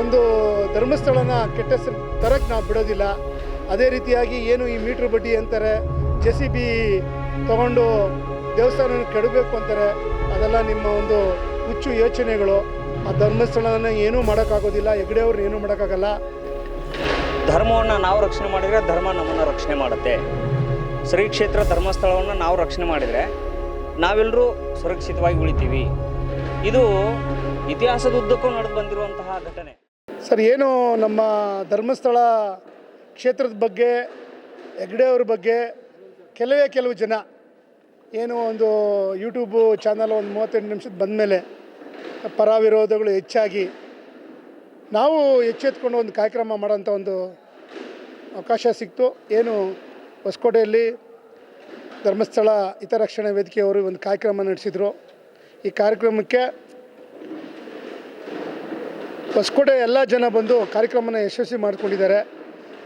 ಒಂದು ಧರ್ಮಸ್ಥಳನ ಕೆಟ್ಟ ಹೆಸರು ತರಕ್ಕೆ ನಾವು ಬಿಡೋದಿಲ್ಲ. ಅದೇ ರೀತಿಯಾಗಿ ಏನು ಈ ಮೀಟ್ರ್ ಬಡ್ಡಿ ಅಂತಾರೆ ಜೆ ಸಿ ಬಿ ತಗೊಂಡು ದೇವಸ್ಥಾನ ಕೆಡಬೇಕು ಅಂತಾರೆ, ಅದೆಲ್ಲ ನಿಮ್ಮ ಒಂದು ಹುಚ್ಚು ಯೋಚನೆಗಳು. ಆ ಧರ್ಮಸ್ಥಳನ ಏನೂ ಮಾಡೋಕ್ಕಾಗೋದಿಲ್ಲ, ಹೆಗ್ಡೆಯವ್ರನ್ನ ಏನೂ ಮಾಡೋಕ್ಕಾಗಲ್ಲ. ಧರ್ಮವನ್ನು ನಾವು ರಕ್ಷಣೆ ಮಾಡಿದರೆ ಧರ್ಮ ನಮ್ಮನ್ನು ರಕ್ಷಣೆ ಮಾಡುತ್ತೆ. ಶ್ರೀ ಕ್ಷೇತ್ರ ಧರ್ಮಸ್ಥಳವನ್ನು ನಾವು ರಕ್ಷಣೆ ಮಾಡಿದರೆ ನಾವೆಲ್ಲರೂ ಸುರಕ್ಷಿತವಾಗಿ ಉಳಿತೀವಿ. ಇದು ಇತಿಹಾಸದ ಉದ್ದಕ್ಕೂ ನಡೆದು ಬಂದಿರುವಂತಹ ಘಟನೆ. ಸರ್, ಏನು ನಮ್ಮ ಧರ್ಮಸ್ಥಳ ಕ್ಷೇತ್ರದ ಬಗ್ಗೆ ಹೆಗ್ಡೆಯವ್ರ ಬಗ್ಗೆ ಕೆಲವೇ ಕೆಲವು ಜನ ಏನು ಒಂದು ಯೂಟ್ಯೂಬು ಚಾನಲ್ ಒಂದು ಮೂವತ್ತೆಂಟು ನಿಮಿಷದ ಬಂದಮೇಲೆ ಪರ ವಿರೋಧಗಳು ಹೆಚ್ಚಾಗಿ ನಾವು ಎಚ್ಚೆತ್ಕೊಂಡು ಒಂದು ಕಾರ್ಯಕ್ರಮ ಮಾಡೋಂಥ ಒಂದು ಅವಕಾಶ ಸಿಕ್ತು. ಏನು ಹೊಸಕೋಟೆಯಲ್ಲಿ ಧರ್ಮಸ್ಥಳ ಹಿತರಕ್ಷಣಾ ವೇದಿಕೆಯವರು ಒಂದು ಕಾರ್ಯಕ್ರಮ ನಡೆಸಿದರು. ಈ ಕಾರ್ಯಕ್ರಮಕ್ಕೆ ಹೊಸಕೋಟೆ ಎಲ್ಲ ಜನ ಬಂದು ಕಾರ್ಯಕ್ರಮನ ಯಶಸ್ವಿ ಮಾಡಿಕೊಂಡಿದ್ದಾರೆ.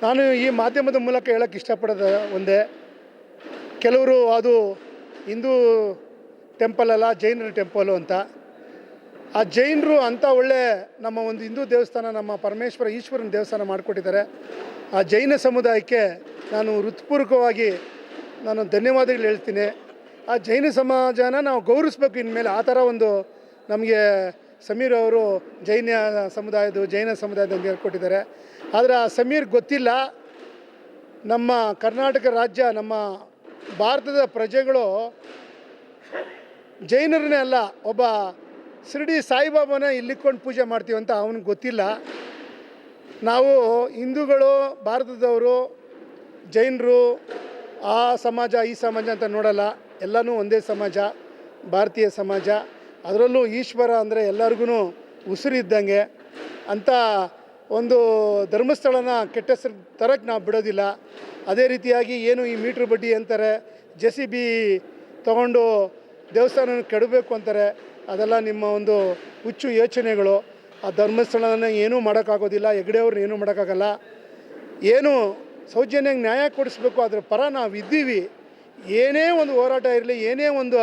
ನಾನು ಈ ಮಾಧ್ಯಮದ ಮೂಲಕ ಹೇಳೋಕ್ಕೆ ಇಷ್ಟಪಡೋದು ಒಂದೇ, ಕೆಲವರು ಅದು ಹಿಂದೂ ಟೆಂಪಲ್ ಅಲ್ಲ, ಜೈನರ ಟೆಂಪಲು ಅಂತ. ಆ ಜೈನರು ಅಂಥ ಒಳ್ಳೆ ನಮ್ಮ ಒಂದು ಹಿಂದೂ ದೇವಸ್ಥಾನ, ನಮ್ಮ ಪರಮೇಶ್ವರ ಈಶ್ವರನ ದೇವಸ್ಥಾನ ಮಾಡಿಕೊಟ್ಟಿದ್ದಾರೆ. ಆ ಜೈನ ಸಮುದಾಯಕ್ಕೆ ನಾನು ಹೃತ್ಪೂರ್ವಕವಾಗಿ ನಾನು ಧನ್ಯವಾದಗಳು ಹೇಳ್ತೀನಿ. ಆ ಜೈನ ಸಮಾಜನ ನಾವು ಗೌರವಿಸ್ಬೇಕು ಇನ್ಮೇಲೆ ಆ ಥರ ಒಂದು ನಮಗೆ ಸಮೀರ್ ಅವರು ಜೈನ ಸಮುದಾಯದ ಜೈನ ಸಮುದಾಯದ ಹೇಳ್ಕೊಟ್ಟಿದ್ದಾರೆ. ಆದರೆ ಆ ಸಮೀರ್ ಗೊತ್ತಿಲ್ಲ. ನಮ್ಮ ಕರ್ನಾಟಕ ರಾಜ್ಯ, ನಮ್ಮ ಭಾರತದ ಪ್ರಜೆಗಳು ಜೈನರನ್ನೇ ಅಲ್ಲ, ಒಬ್ಬ ಶಿರಡಿ ಸಾಯಿಬಾಬಾನ ಇಲ್ಲಿಕೊಂಡು ಪೂಜೆ ಮಾಡ್ತೀವಿ ಅಂತ ಅವನಿಗೆ ಗೊತ್ತಿಲ್ಲ. ನಾವು ಹಿಂದೂಗಳು, ಭಾರತದವರು, ಜೈನರು ಆ ಸಮಾಜ, ಈ ಸಮಾಜ ಅಂತ ನೋಡಲ್ಲ. ಎಲ್ಲನೂ ಒಂದೇ ಸಮಾಜ, ಭಾರತೀಯ ಸಮಾಜ. ಅದರಲ್ಲೂ ಈಶ್ವರ ಅಂದರೆ ಎಲ್ಲರಿಗೂ ಉಸಿರಿದ್ದಂಗೆ ಅಂತ ಒಂದು ಧರ್ಮಸ್ಥಳನ ಕೆಟ್ಟ ಹೆಸರು ತರಕ್ಕೆ ನಾವು ಬಿಡೋದಿಲ್ಲ. ಅದೇ ರೀತಿಯಾಗಿ ಏನು ಈ ಮೀಟ್ರ್ ಬಡ್ಡಿ ಅಂತಾರೆ ಜೆ ಸಿ ಬಿ ತೊಗೊಂಡು ದೇವಸ್ಥಾನ ಕೆಡಬೇಕು ಅಂತಾರೆ, ಅದೆಲ್ಲ ನಿಮ್ಮ ಒಂದು ಹುಚ್ಚು ಯೋಚನೆಗಳು. ಆ ಧರ್ಮಸ್ಥಳನ ಏನೂ ಮಾಡೋಕ್ಕಾಗೋದಿಲ್ಲ, ಹೆಗ್ಡೆಯವ್ರನ್ನ ಏನೂ ಮಾಡೋಕ್ಕಾಗಲ್ಲ. ಏನು ಸೌಜನ್ಯಕ್ಕೆ ನ್ಯಾಯ ಕೊಡಿಸ್ಬೇಕು, ಅದ್ರ ಪರ ನಾವು ಇದ್ದೀವಿ ಏನೇ ಒಂದು ಹೋರಾಟ ಇರಲಿ, ಏನೇ ಒಂದು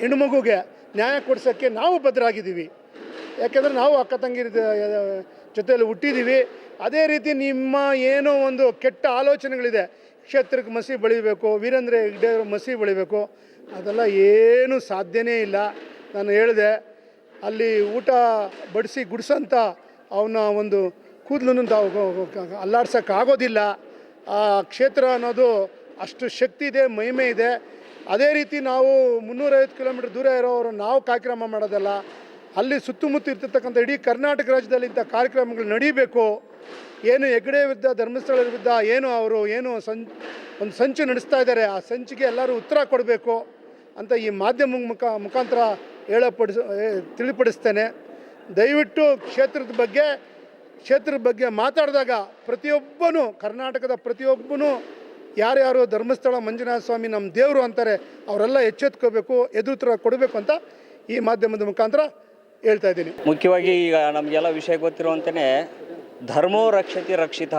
ಹೆಣ್ಣುಮಗುಗೆ ನ್ಯಾಯ ಕೊಡ್ಸೋಕ್ಕೆ ನಾವು ಭದ್ರಾಗಿದ್ದೀವಿ ಯಾಕೆಂದರೆ ನಾವು ಅಕ್ಕ ತಂಗಿರ ಜೊತೆಯಲ್ಲಿ ಹುಟ್ಟಿದ್ದೀವಿ. ಅದೇ ರೀತಿ ನಿಮ್ಮ ಏನೋ ಒಂದು ಕೆಟ್ಟ ಆಲೋಚನೆಗಳಿದೆ. ಕ್ಷೇತ್ರಕ್ಕೆ ಮಸಿ ಬೆಳಿಬೇಕು, ವೀರೇಂದ್ರ ಹೆಗ್ಡೆ ಮಸಿ ಬೆಳಿಬೇಕು. ಅದೆಲ್ಲ ಏನೂ ಸಾಧ್ಯನೇ ಇಲ್ಲ. ನಾನು ಹೇಳಿದೆ, ಅಲ್ಲಿ ಊಟ ಬಡಿಸಿ ಗುಡಿಸೋಂಥ ಅವನ ಒಂದು ಕೂದಲನ್ನು ತಾವು ಅಲ್ಲಾಡ್ಸೋಕ್ಕಾಗೋದಿಲ್ಲ ಆ ಕ್ಷೇತ್ರ ಅನ್ನೋದು ಅಷ್ಟು ಶಕ್ತಿ ಇದೆ, ಮಹಿಮೆ ಇದೆ. ಅದೇ ರೀತಿ ನಾವು ಮುನ್ನೂರೈವತ್ತು ಕಿಲೋಮೀಟ್ರ್ ದೂರ ಇರೋರು ನಾವು ಕಾರ್ಯಕ್ರಮ ಮಾಡೋದಲ್ಲ. ಅಲ್ಲಿ ಸುತ್ತಮುತ್ತ ಇರ್ತಕ್ಕಂಥ ಇಡೀ ಕರ್ನಾಟಕ ರಾಜ್ಯದಲ್ಲಿ ಇಂಥ ಕಾರ್ಯಕ್ರಮಗಳು ನಡೀಬೇಕು. ಏನು ಹೆಗ್ಡೆ ವಿರುದ್ಧ ಧರ್ಮಸ್ಥಳ ವಿರುದ್ಧ ಏನು ಅವರು ಏನು ಸಂ, ಒಂದು ಸಂಚು ನಡೆಸ್ತಾ ಇದ್ದಾರೆ, ಆ ಸಂಚಿಗೆ ಎಲ್ಲರೂ ಉತ್ತರ ಕೊಡಬೇಕು ಅಂತ ಈ ಮಾಧ್ಯಮ ಮುಖ, ಮುಖಾಂತರ ಹೇಳಪಡಿಸ ತಿಳಿಪಡಿಸ್ತೇನೆ. ದಯವಿಟ್ಟು ಕ್ಷೇತ್ರದ ಬಗ್ಗೆ ಕ್ಷೇತ್ರದ ಬಗ್ಗೆ ಮಾತಾಡಿದಾಗ ಪ್ರತಿಯೊಬ್ಬನೂ, ಕರ್ನಾಟಕದ ಪ್ರತಿಯೊಬ್ಬನೂ, ಯಾರ್ಯಾರು ಧರ್ಮಸ್ಥಳ ಮಂಜುನಾಥ ಸ್ವಾಮಿ ನಮ್ಮ ದೇವರು ಅಂತಾರೆ, ಅವರೆಲ್ಲ ಎಚ್ಚೆತ್ಕೋಬೇಕು, ಎದುರುತ್ತರ ಕೊಡಬೇಕು ಅಂತ ಈ ಮಾಧ್ಯಮದ ಮುಖಾಂತರ ಹೇಳ್ತಾ ಇದ್ದೀನಿ. ಮುಖ್ಯವಾಗಿ ಈಗ ನಮಗೆಲ್ಲ ವಿಷಯ ಗೊತ್ತಿರುವಂತೆಯೇ ಧರ್ಮೋ ರಕ್ಷತಿ ರಕ್ಷಿತ.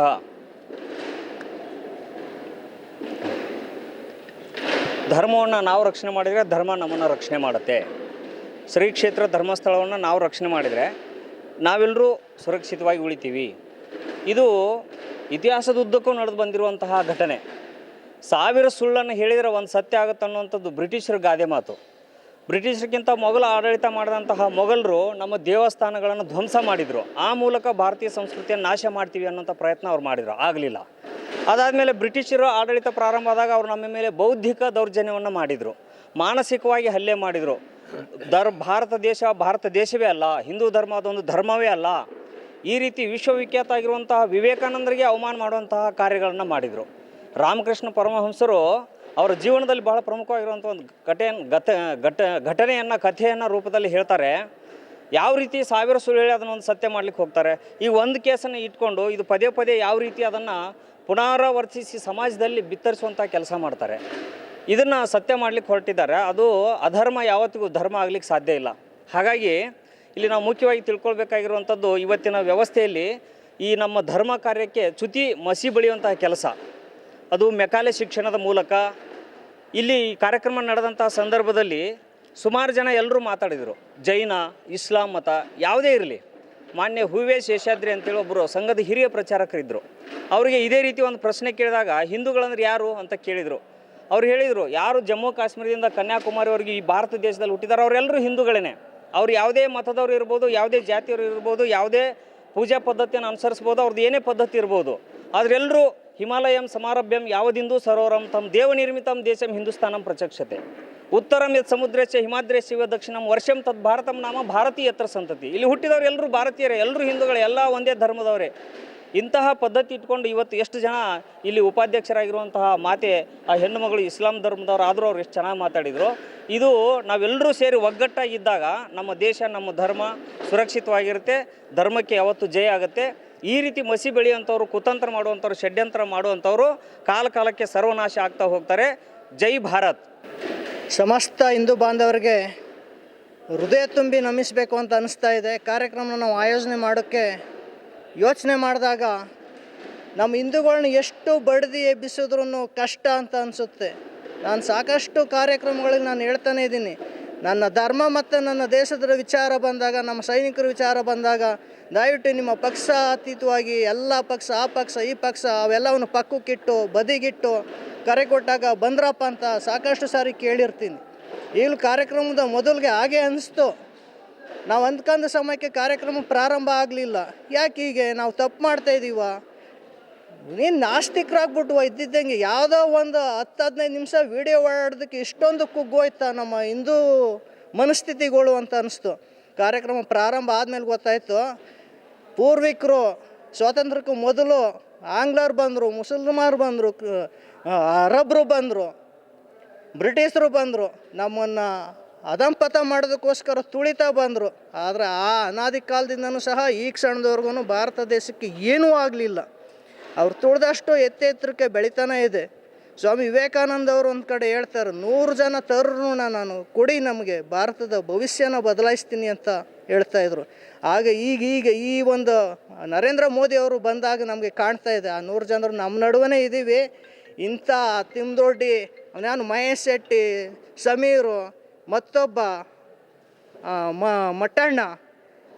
ಧರ್ಮವನ್ನು ನಾವು ರಕ್ಷಣೆ ಮಾಡಿದರೆ ಧರ್ಮ ನಮ್ಮನ್ನು ರಕ್ಷಣೆ ಮಾಡುತ್ತೆ. ಶ್ರೀ ಕ್ಷೇತ್ರ ಧರ್ಮಸ್ಥಳವನ್ನು ನಾವು ರಕ್ಷಣೆ ಮಾಡಿದರೆ ನಾವೆಲ್ಲರೂ ಸುರಕ್ಷಿತವಾಗಿ ಉಳಿತೀವಿ. ಇದು ಇತಿಹಾಸದ ಉದ್ದಕ್ಕೂ ನಡೆದು ಬಂದಿರುವಂತಹ ಘಟನೆ. ಸಾವಿರ ಸುಳ್ಳನ್ನು ಹೇಳಿದರೆ ಒಂದು ಸತ್ಯ ಆಗುತ್ತೆ ಅನ್ನುವಂಥದ್ದು ಬ್ರಿಟಿಷರ ಗಾದೆ ಮಾತು. ಬ್ರಿಟಿಷರಿಗಿಂತ ಮೊಘಲ ಆಡಳಿತ ಮಾಡಿದಂತಹ ಮೊಘಲರು ನಮ್ಮ ದೇವಸ್ಥಾನಗಳನ್ನು ಧ್ವಂಸ ಮಾಡಿದರು. ಆ ಮೂಲಕ ಭಾರತೀಯ ಸಂಸ್ಕೃತಿಯನ್ನು ನಾಶ ಮಾಡ್ತೀವಿ ಅನ್ನೋಂಥ ಪ್ರಯತ್ನ ಅವ್ರು ಮಾಡಿದರು. ಆಗಲಿಲ್ಲ. ಅದಾದಮೇಲೆ ಬ್ರಿಟಿಷರು ಆಡಳಿತ ಪ್ರಾರಂಭ ಆದಾಗ ಅವರು ನಮ್ಮ ಮೇಲೆ ಬೌದ್ಧಿಕ ದೌರ್ಜನ್ಯವನ್ನು ಮಾಡಿದರು. ಮಾನಸಿಕವಾಗಿ ಹಲ್ಲೆ ಮಾಡಿದರು. ದರ್ ಭಾರತ ದೇಶ ಭಾರತ ದೇಶವೇ ಅಲ್ಲ, ಹಿಂದೂ ಧರ್ಮ ಅದೊಂದು ಧರ್ಮವೇ ಅಲ್ಲ. ಈ ರೀತಿ ವಿಶ್ವವಿಖ್ಯಾತ ಆಗಿರುವಂತಹ ವಿವೇಕಾನಂದರಿಗೆ ಅವಮಾನ ಮಾಡುವಂತಹ ಕಾರ್ಯಗಳನ್ನು ಮಾಡಿದರು. ರಾಮಕೃಷ್ಣ ಪರಮಹಂಸರು ಅವರ ಜೀವನದಲ್ಲಿ ಬಹಳ ಪ್ರಮುಖವಾಗಿರುವಂಥ ಒಂದು ಘಟೆಯನ್ನು ಗತ, ಘಟ, ಘಟನೆಯನ್ನು, ಕಥೆಯನ್ನು ರೂಪದಲ್ಲಿ ಹೇಳ್ತಾರೆ. ಯಾವ ರೀತಿ ಸಾವಿರ ಸುಳ್ಳು ಹೇಳಿ ಅದನ್ನು ಒಂದು ಸತ್ಯ ಮಾಡ್ಲಿಕ್ಕೆ ಹೋಗ್ತಾರೆ. ಈ ಒಂದು ಕೇಸನ್ನು ಇಟ್ಕೊಂಡು ಇದು ಪದೇ ಪದೇ ಯಾವ ರೀತಿ ಅದನ್ನು ಪುನರಾವರ್ತಿಸಿ ಸಮಾಜದಲ್ಲಿ ಬಿತ್ತರಿಸುವಂಥ ಕೆಲಸ ಮಾಡ್ತಾರೆ. ಇದನ್ನು ಸತ್ಯ ಮಾಡಲಿಕ್ಕೆ ಹೊರಟಿದ್ದಾರೆ. ಅದು ಅಧರ್ಮ ಯಾವತ್ತಿಗೂ ಧರ್ಮ ಆಗಲಿಕ್ಕೆ ಸಾಧ್ಯ ಇಲ್ಲ. ಹಾಗಾಗಿ ಇಲ್ಲಿ ನಾವು ಮುಖ್ಯವಾಗಿ ತಿಳ್ಕೊಳ್ಬೇಕಾಗಿರುವಂಥದ್ದು ಇವತ್ತಿನ ವ್ಯವಸ್ಥೆಯಲ್ಲಿ ಈ ನಮ್ಮ ಧರ್ಮ ಕಾರ್ಯಕ್ಕೆ ಚ್ಯುತಿ ಮಸಿ ಬಳಿಯುವಂತಹ ಕೆಲಸ. ಅದು ಮೆಕಾಲೆ ಶಿಕ್ಷಣದ ಮೂಲಕ ಇಲ್ಲಿ ಈ ಕಾರ್ಯಕ್ರಮ ನಡೆದಂತಹ ಸಂದರ್ಭದಲ್ಲಿ ಸುಮಾರು ಜನ ಎಲ್ಲರೂ ಮಾತಾಡಿದರು. ಜೈನ, ಇಸ್ಲಾಂ ಮತ ಯಾವುದೇ ಇರಲಿ. ಮಾನ್ಯ ಹೂವೆ ಶೇಷಾದ್ರಿ ಅಂತೇಳಿ ಒಬ್ಬರು ಸಂಘದ ಹಿರಿಯ ಪ್ರಚಾರಕರಿದ್ದರು ಅವರಿಗೆ ಇದೇ ರೀತಿ ಒಂದು ಪ್ರಶ್ನೆ ಕೇಳಿದಾಗ ಹಿಂದೂಗಳಂದ್ರೆ ಯಾರು ಅಂತ ಕೇಳಿದರು. ಅವ್ರು ಹೇಳಿದರು, ಯಾರು ಜಮ್ಮು ಕಾಶ್ಮೀರದಿಂದ ಕನ್ಯಾಕುಮಾರಿವರೆಗೆ ಈ ಭಾರತ ದೇಶದಲ್ಲಿ ಹುಟ್ಟಿದಾರೋ ಅವರೆಲ್ಲರೂ ಹಿಂದೂಗಳೇ ಅವ್ರು ಯಾವುದೇ ಮತದವ್ರು ಇರ್ಬೋದು, ಯಾವುದೇ ಜಾತಿಯವರು ಇರ್ಬೋದು, ಯಾವುದೇ ಪೂಜಾ ಪದ್ಧತಿಯನ್ನು ಅನುಸರಿಸ್ಬೋದು ಅವ್ರದ್ದು ಏನೇ ಪದ್ಧತಿ ಇರ್ಬೋದು. ಆದ್ರೆಲ್ಲರೂ ಹಿಮಾಲಯಂ ಸಮಾರಭ್ಯಂ ಯಾವದಿಂದೂ ಸರೋವರಂ ತಮ್ಮ ದೇವನಿರ್ಮಿತಂ ದೇಶಂ ಹಿಂದೂಸ್ತಾನಂ ಪ್ರಚಕ್ಷತೆ. ಉತ್ತರಂ ಯತ್ ಸಮುದ್ರಸ್ಯ ಹಿಮಾದ್ರೇಶ ಶಿವ ದಕ್ಷಿಣಂ ವರ್ಷಂ ತದ್ ಭಾರತಂ ನಾಮ ಭಾರತೀಯತ್ರ ಸಂತತಿ. ಇಲ್ಲಿ ಹುಟ್ಟಿದವರು ಎಲ್ಲರೂ ಭಾರತೀಯರೇ ಎಲ್ಲರೂ ಹಿಂದೂಗಳೇ, ಎಲ್ಲ ಒಂದೇ ಧರ್ಮದವರೇ. ಇಂತಹ ಪದ್ಧತಿ ಇಟ್ಕೊಂಡು ಇವತ್ತು ಎಷ್ಟು ಜನ ಇಲ್ಲಿ ಉಪಾಧ್ಯಕ್ಷರಾಗಿರುವಂತಹ ಮಾತೆ, ಆ ಹೆಣ್ಣು ಮಗಳು ಇಸ್ಲಾಂ ಧರ್ಮದವ್ರು ಆದರೂ ಅವ್ರು ಎಷ್ಟು ಚೆನ್ನಾಗಿ ಮಾತಾಡಿದರು. ಇದು ನಾವೆಲ್ಲರೂ ಸೇರಿ ಒಗ್ಗಟ್ಟಾಗಿದ್ದಾಗ ನಮ್ಮ ದೇಶ, ನಮ್ಮ ಧರ್ಮ ಸುರಕ್ಷಿತವಾಗಿರುತ್ತೆ, ಧರ್ಮಕ್ಕೆ ಯಾವತ್ತು ಜಯ ಆಗುತ್ತೆ. ಈ ರೀತಿ ಮಸಿ ಬೆಳೆಯುವಂಥವ್ರು, ಕುತಂತ್ರ ಮಾಡುವಂಥವ್ರು, ಷಡ್ಯಂತ್ರ ಮಾಡುವಂಥವ್ರು ಕಾಲ ಕಾಲಕ್ಕೆ ಸರ್ವನಾಶ ಆಗ್ತಾ ಹೋಗ್ತಾರೆ. ಜೈ ಭಾರತ್. ಸಮಸ್ತ ಹಿಂದೂ ಬಾಂಧವರಿಗೆ ಹೃದಯ ತುಂಬಿ ನಮಿಸಬೇಕು ಅಂತ ಅನಿಸ್ತಾ ಇದೆ. ಕಾರ್ಯಕ್ರಮನ ನಾವು ಆಯೋಜನೆ ಮಾಡೋಕ್ಕೆ ಯೋಚನೆ ಮಾಡಿದಾಗ ನಮ್ಮ ಹಿಂದೂಗಳನ್ನ ಎಷ್ಟು ಬಡ್ದು ಎಬ್ಬಿಸಿದ್ರೂ ಕಷ್ಟ ಅಂತ ಅನಿಸುತ್ತೆ. ನಾನು ಸಾಕಷ್ಟು ಕಾರ್ಯಕ್ರಮಗಳಿಗೆ ನಾನು ಹೇಳ್ತಾನೆ ಇದ್ದೀನಿ. ನನ್ನ ಧರ್ಮ ಮತ್ತು ನನ್ನ ದೇಶದ ವಿಚಾರ ಬಂದಾಗ, ನಮ್ಮ ಸೈನಿಕರ ವಿಚಾರ ಬಂದಾಗ, ದಯವಿಟ್ಟು ನಿಮ್ಮ ಪಕ್ಷ ಅತೀತವಾಗಿ, ಎಲ್ಲ ಪಕ್ಷ, ಆ ಪಕ್ಷ, ಈ ಪಕ್ಷ, ಅವೆಲ್ಲವನ್ನು ಪಕ್ಕಕ್ಕಿಟ್ಟು, ಬದಿಗಿಟ್ಟು, ಕರೆ ಕೊಟ್ಟಾಗ ಬಂದ್ರಪ್ಪ ಅಂತ ಸಾಕಷ್ಟು ಸಾರಿ ಕೇಳಿರ್ತೀನಿ. ಈಗಲೂ ಕಾರ್ಯಕ್ರಮದ ಮೊದಲಿಗೆ ಹಾಗೆ ಅನಿಸ್ತು. ನಾವು ಅಂದ್ಕೊಂಡ ಸಮಯಕ್ಕೆ ಕಾರ್ಯಕ್ರಮ ಪ್ರಾರಂಭ ಆಗಲಿಲ್ಲ. ಯಾಕೆ ಹೀಗೆ? ನಾವು ತಪ್ಪು ಮಾಡ್ತಾ ಇದ್ದೀವ ನೀನು ನಾಸ್ತಿಕರಾಗ್ಬಿಟ್ಟು ಇದ್ದಿದ್ದಂಗೆ ಯಾವುದೋ ಒಂದು ಹತ್ತು ಹದಿನೈದು ನಿಮಿಷ ವೀಡಿಯೋ ಓಡಾಡೋದಕ್ಕೆ ಇಷ್ಟೊಂದು ಕುಗ್ಗೋಯ್ತಾ ನಮ್ಮ ಹಿಂದೂ ಮನಸ್ಥಿತಿಗಳು ಅಂತ ಅನ್ನಿಸ್ತು ಕಾರ್ಯಕ್ರಮ ಪ್ರಾರಂಭ ಆದಮೇಲೆ ಗೊತ್ತಾಯಿತು, ಪೂರ್ವಿಕರು, ಸ್ವಾತಂತ್ರ್ಯಕ್ಕೂ ಮೊದಲು ಆಂಗ್ಲರು ಬಂದರು ಮುಸಲ್ಮಾರು ಬಂದರು ಅರಬ್ರು ಬಂದರು, ಬ್ರಿಟಿಷರು ಬಂದರು ನಮ್ಮನ್ನು ಅಧಂಪತ ಮಾಡೋದಕ್ಕೋಸ್ಕರ ತುಳಿತಾ ಬಂದರು. ಆದರೆ ಆ ಅನಾದಿ ಕಾಲದಿಂದನೂ ಸಹ ಈ ಕ್ಷಣದವರೆಗೂ ಭಾರತ ದೇಶಕ್ಕೆ ಏನೂ ಆಗಲಿಲ್ಲ. ಅವ್ರು ತುಳಿದಷ್ಟು ಎತ್ತೆತ್ತರಕ್ಕೆ ಬೆಳಿತಾನೆ ಇದೆ. ಸ್ವಾಮಿ ವಿವೇಕಾನಂದ ಅವರು ಒಂದು ಕಡೆ ಹೇಳ್ತಾರೆ, ನೂರು ಜನ ತರುಣ ನಾನು, ಕೊಡಿ ನಮಗೆ, ಭಾರತದ ಭವಿಷ್ಯನ ಬದಲಾಯಿಸ್ತೀನಿ ಅಂತ ಹೇಳ್ತಾ ಇದ್ರು. ಆಗ ಈಗ ಈಗ ಈ ಒಂದು ನರೇಂದ್ರ ಮೋದಿ ಅವರು ಬಂದಾಗ ನಮಗೆ ಕಾಣ್ತಾ ಇದೆ, ಆ ನೂರು ಜನರು ನಮ್ಮ ನಡುವೆ ಇದ್ದೀವಿ. ಇಂಥ ತಿಮ್ದೊಡ್ಡಿ, ನಾನು ಮಹೇಶ್ ಶೆಟ್ಟಿ, ಸಮೀರು ಮತ್ತೊಬ್ಬ ಮಟ್ಟಣ್ಣ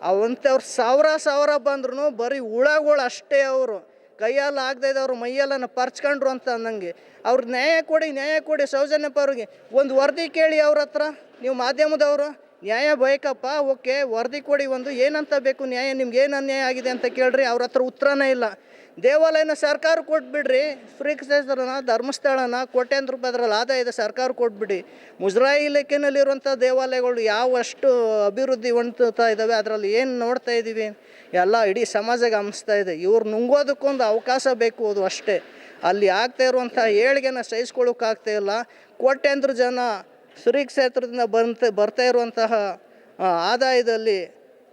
ಅವಂಥವ್ರು ಸಾವಿರ ಸಾವಿರ ಬಂದ್ರೂ ಬರೀ ಹುಳಗಳು ಅಷ್ಟೇ ಅವರು. ಕೈಯಲ್ಲಿ ಆಗದೆ ಇದ್ದವ್ರು ಮೈಯಲ್ಲನ್ನು ಪರ್ಚ್ಕೊಂಡ್ರು ಅಂತ ನನಗೆ ಅವ್ರಿಗೆ ನ್ಯಾಯ ಕೊಡಿ ನ್ಯಾಯ ಕೊಡಿ ಸೌಜನ್ಯಪ್ಪ ಅವ್ರಿಗೆ. ಒಂದು ವರದಿ ಕೇಳಿ ಅವ್ರ ಹತ್ರ, ನೀವು ಮಾಧ್ಯಮದವರು, ನ್ಯಾಯ ಬೇಕಪ್ಪ, ಓಕೆ, ವರದಿ ಕೊಡಿ ಒಂದು, ಏನಂತ ಬೇಕು ನ್ಯಾಯ, ನಿಮ್ಗೆ ಏನು ಅನ್ಯಾಯ ಆಗಿದೆ ಅಂತ ಕೇಳ್ರಿ, ಅವ್ರ ಹತ್ರ ಉತ್ತರನೇ ಇಲ್ಲ. ದೇವಾಲಯನ ಸರ್ಕಾರ ಕೊಟ್ಬಿಡ್ರಿ. ಫ್ರೀ ಕ್ಷೇತ್ರನ ಧರ್ಮಸ್ಥಳನ ಕೋಟ್ಯಾಂತರ ರೂಪಾಯಿ ಅದರಲ್ಲಿ ಆದಾಯ ಇದೆ ಸರ್ಕಾರ ಕೊಟ್ಬಿಡಿ. ಮುಜರಾಯಿ ಇಲಾಖೆಯಲ್ಲಿರುವಂಥ ದೇವಾಲಯಗಳು ಯಾವಷ್ಟು ಅಭಿವೃದ್ಧಿ ಹೊಂದುತ್ತಾ ಇದ್ದಾವೆ, ಅದರಲ್ಲಿ ಏನು ನೋಡ್ತಾ ಇದ್ದೀವಿ? ಎಲ್ಲ ಇಡೀ ಸಮಾಜಕ್ಕೆ ಗಮನಿಸ್ತಾ ಇದೆ. ಇವ್ರು ನುಂಗೋದಕ್ಕೊಂದು ಅವಕಾಶ ಬೇಕು ಅದು ಅಷ್ಟೇ. ಅಲ್ಲಿ ಆಗ್ತಾ ಇರುವಂಥ ಏಳಿಗೆನ ಸಹಿಸ್ಕೊಳ್ಳೋಕ್ಕಾಗ್ತಾ ಇಲ್ಲ. ಕೋಟ್ಯಾಂತರ ಜನ ಶ್ರೀ ಕ್ಷೇತ್ರದಿಂದ ಬಂತ, ಬರ್ತಾ ಇರುವಂತಹ ಆದಾಯದಲ್ಲಿ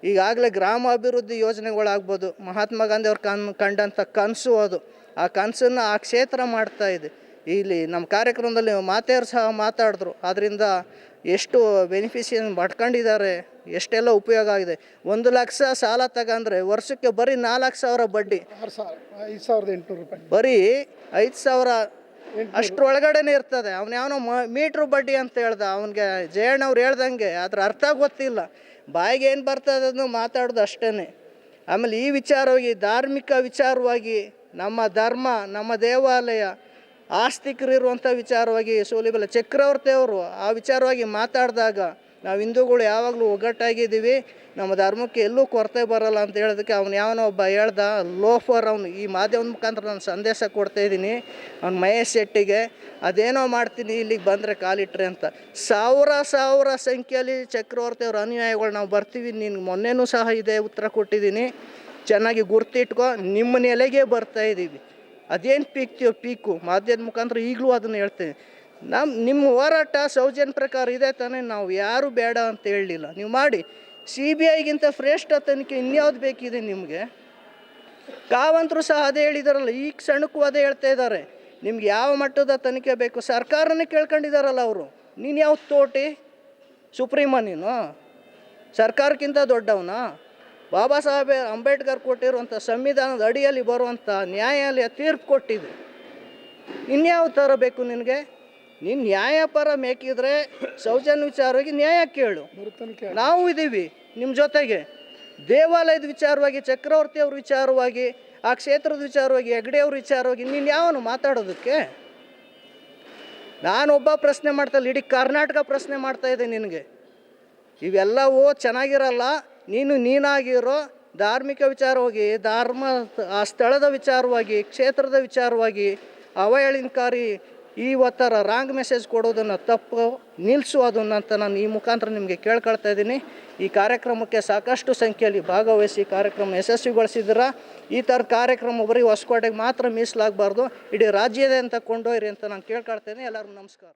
ಈಗಾಗಲೇ ಗ್ರಾಮ ಅಭಿವೃದ್ಧಿ ಯೋಜನೆಗಳಾಗ್ಬೋದು ಮಹಾತ್ಮ ಗಾಂಧಿ ಅವ್ರು ಕನ್ ಕಂಡಂಥ ಕನಸು ಅದು. ಆ ಕನಸನ್ನು ಆ ಕ್ಷೇತ್ರ ಮಾಡ್ತಾ ಇದೆ. ಇಲ್ಲಿ ನಮ್ಮ ಕಾರ್ಯಕ್ರಮದಲ್ಲಿ ಮಾತೆಯರು ಸಹ ಮಾತಾಡಿದ್ರು. ಅದರಿಂದ ಎಷ್ಟು ಬೆನಿಫಿಷಿಯನ್ ಪಡ್ಕೊಂಡಿದ್ದಾರೆ ಎಷ್ಟೆಲ್ಲ ಉಪಯೋಗ ಆಗಿದೆ. ಒಂದು ಲಕ್ಷ ಸಾಲ ತಗಂದ್ರೆ ವರ್ಷಕ್ಕೆ ಬರೀ ನಾಲ್ಕು ಸಾವಿರ ಬಡ್ಡಿ. ಐದು ಸಾವಿರದ ಎಂಟುನೂರು ರೂಪಾಯಿ. ಬರೀ ಐದು ಸಾವಿರ ಅಷ್ಟರೊಳಗಡೆನೆ ಇರ್ತದೆ. ಅವ್ನು ಯಾವನೋ ಮೀಟ್ರ್ ಬಡ್ಡಿ ಅಂತ ಹೇಳ್ದ. ಅವನಿಗೆ ಜಯಣ್ಣ ಅವ್ರು ಹೇಳ್ದಂಗೆ ಅದ್ರ ಅರ್ಥ ಗೊತ್ತಿಲ್ಲ. ಬಾಯಿಗೆ ಏನು ಬರ್ತದೆ ಅದನ್ನು ಮಾತಾಡೋದು ಅಷ್ಟೇ ಆಮೇಲೆ ಈ ವಿಚಾರವಾಗಿ, ಧಾರ್ಮಿಕ ವಿಚಾರವಾಗಿ, ನಮ್ಮ ಧರ್ಮ, ನಮ್ಮ ದೇವಾಲಯ ಆಸ್ತಿಕರಿರುವಂಥ ವಿಚಾರವಾಗಿ, ಸೋಲಿಬಲ್ಲ ಚಕ್ರವರ್ತಿಯವರು ಆ ವಿಚಾರವಾಗಿ ಮಾತಾಡಿದಾಗ ನಾವು ಹಿಂದೂಗಳು ಯಾವಾಗಲೂ ಒಗ್ಗಟ್ಟಾಗಿದ್ದೀವಿ. ನಮ್ಮ ಧರ್ಮಕ್ಕೆ ಎಲ್ಲೂ ಕೊರತೆ ಬರಲ್ಲ ಅಂತ ಹೇಳೋದಕ್ಕೆ ಅವ್ನು ಯಾವನೋ ಒಬ್ಬ ಹೇಳ್ದ, ಲೋಫರ್ ಅವನು. ಈ ಮಾಧ್ಯಮದ ಮುಖಾಂತರ ನಾನು ಸಂದೇಶ ಕೊಡ್ತಾ ಇದ್ದೀನಿ. ಅವ್ನು ಮಹೇಶ್ ಶೆಟ್ಟಿಗೆ, ಅದೇನೋ ಮಾಡ್ತೀನಿ, ಇಲ್ಲಿಗೆ ಬಂದರೆ ಕಾಲಿಟ್ರೆ ಅಂತ. ಸಾವಿರ ಸಾವಿರ ಸಂಖ್ಯೆಯಲ್ಲಿ ಚಕ್ರವರ್ತಿ ಅವ್ರ ಅನುಯಾಯಿಗಳು ನಾವು ಬರ್ತೀವಿ. ನಿನ್ಗೆ ಮೊನ್ನೆನೂ ಸಹ ಇದೇ ಉತ್ತರ ಕೊಟ್ಟಿದ್ದೀನಿ. ಚೆನ್ನಾಗಿ ಗುರ್ತಿಟ್ಕೊ, ನಿಮ್ಮ ನೆಲೆಗೆ ಬರ್ತಾ ಇದ್ದೀವಿ ಅದೇನು ಪೀಕ್ತೀವೋ ಪೀಕು. ಮಾಧ್ಯಮದ ಮುಖಾಂತರ ಈಗಲೂ ಅದನ್ನು ಹೇಳ್ತೀನಿ. ನಮ್ಮ ನಿಮ್ಮ ಹೋರಾಟ ಸೌಜನ್ಯ ಪ್ರಕಾರ ಇದೆ ತಾನೇ, ನಾವು ಯಾರು ಬೇಡ ಅಂತ ಹೇಳಲಿಲ್ಲ. ನೀವು ಮಾಡಿ ಸಿ ಬಿ ಐಗಿಂತ ಶ್ರೇಷ್ಠ ತನಿಖೆ ಇನ್ಯಾವ್ದು ಬೇಕಿದೆ ನಿಮಗೆ? ಕಾವಂತರು ಸಹ ಅದೇ ಹೇಳಿದಾರಲ್ಲ ಈ ಕ್ಷಣಕ್ಕೂ ಅದೇ ಹೇಳ್ತಾ ಇದ್ದಾರೆ. ನಿಮ್ಗೆ ಯಾವ ಮಟ್ಟದ ತನಿಖೆ ಬೇಕು? ಸರ್ಕಾರನೇ ಕೇಳ್ಕೊಂಡಿದ್ದಾರಲ್ಲ ಅವರು. ನೀನು ಯಾವ ತೋಟಿ? ಸುಪ್ರೀಮ ನೀನು? ಸರ್ಕಾರಕ್ಕಿಂತ ದೊಡ್ಡವನ? ಬಾಬಾ ಸಾಹೇಬ್ ಅಂಬೇಡ್ಕರ್ ಕೊಟ್ಟಿರುವಂಥ ಸಂವಿಧಾನದ ಅಡಿಯಲ್ಲಿ ಬರುವಂಥ ನ್ಯಾಯಾಲಯ ತೀರ್ಪು ಕೊಟ್ಟಿದೆ. ಇನ್ಯಾವ ಥರ ಬೇಕು ನಿನಗೆ? ನೀನು ನ್ಯಾಯಪರ ಮೇಕಿದ್ರೆ ಸೌಜನ್ಯ ವಿಚಾರವಾಗಿ ನ್ಯಾಯ ಕೇಳು. ನಾವು ಇದ್ದೀವಿ ನಿಮ್ಮ ಜೊತೆಗೆ. ದೇವಾಲಯದ ವಿಚಾರವಾಗಿ ಚಕ್ರವರ್ತಿ ಅವ್ರ ವಿಚಾರವಾಗಿ ಆ ಕ್ಷೇತ್ರದ ವಿಚಾರವಾಗಿ ಹೆಗ್ಡೆ ಅವ್ರ ವಿಚಾರವಾಗಿ ನೀನು ಯಾವನು ಮಾತಾಡೋದಕ್ಕೆ? ನಾನೊಬ್ಬ ಪ್ರಶ್ನೆ ಮಾಡ್ತಾ ಇಲ್ಲ ಇಡೀ ಕರ್ನಾಟಕ ಪ್ರಶ್ನೆ ಮಾಡ್ತಾ ಇದೆ ನಿನಗೆ. ಇವೆಲ್ಲವೂ ಚೆನ್ನಾಗಿರಲ್ಲ ನೀನು ನೀನಾಗಿರೋ ಧಾರ್ಮಿಕ ವಿಚಾರವಾಗಿ ಧರ್ಮ ಆ ಸ್ಥಳದ ವಿಚಾರವಾಗಿ ಕ್ಷೇತ್ರದ ವಿಚಾರವಾಗಿ ಅವಹೇಳನಕಾರಿ ಈ ಒತ್ತರ ರಾಂಗ್ ಮೆಸೇಜ್ ಕೊಡೋದನ್ನು ತಪ್ಪು ನಿಲ್ಲಿಸು ಅದನ್ನು ಅಂತ ನಾನು ಈ ಮುಖಾಂತರ ನಿಮಗೆ ಕೇಳ್ಕೊಳ್ತಾ ಇದ್ದೀನಿ. ಈ ಕಾರ್ಯಕ್ರಮಕ್ಕೆ ಸಾಕಷ್ಟು ಸಂಖ್ಯೆಯಲ್ಲಿ ಭಾಗವಹಿಸಿ ಕಾರ್ಯಕ್ರಮ ಯಶಸ್ವಿಗೊಳಿಸಿದ್ರ ಈ ಥರ ಕಾರ್ಯಕ್ರಮ ಬರೀ ಹೊಸಕೋಟೆಗೆ ಮಾತ್ರ ಮೀಸಲಾಗಬಾರ್ದು, ಇಡೀ ರಾಜ್ಯದಾದ್ಯಂತ ಕೊಂಡೊಯ್ರಿ ಅಂತ ನಾನು ಕೇಳ್ಕೊಳ್ತೇನೆ ಎಲ್ಲರಿಗೂ ನಮಸ್ಕಾರ.